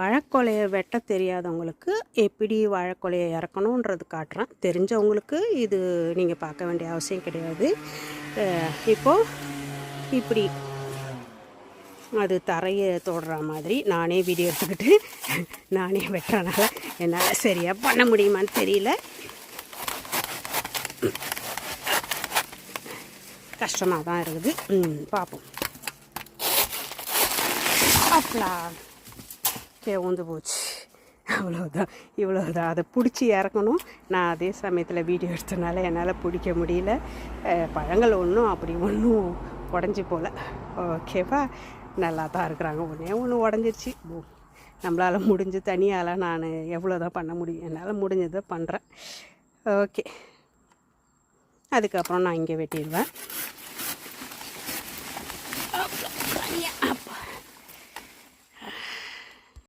வாழைக்கொலையை வெட்ட தெரியாதவங்களுக்கு எப்படி வாழைக்கொலையை இறக்கணுன்றது காட்டுறேன். தெரிஞ்சவங்களுக்கு இது நீங்கள் பார்க்க வேண்டிய அவசியம் கிடையாது. இப்போது இப்படி அது தரையை தொடுற மாதிரி நானே வீடியோ எடுத்துக்கிட்டு நானே வெட்டுறனால என்னால் சரியாக பண்ண முடியுமான்னு தெரியல. கஷ்டமாக தான் இருக்குது. பார்ப்போம். அப்பலா கே உந்து போச்சு. அவ்வளோதான் இவ்வளோதான் அதை பிடிச்சி இறக்கணும். நான் அதே சமயத்தில் வீடியோ எடுத்தனால என்னால் பிடிக்க முடியல. பழங்கள் ஒன்றும் அப்படி ஒன்றும் உடஞ்சி போகல ஓகேவா? நல்லா தான் இருக்கிறாங்க. ஒன்றே ஒன்று உடஞ்சிருச்சு. நம்மளால் முடிஞ்சு தனியால் நான் எவ்வளோ தான் பண்ண முடியும். என்னால் முடிஞ்சதை பண்ணுறேன் ஓகே. அதுக்கப்புறம் நான் இங்கே வெட்டிடுவேன்.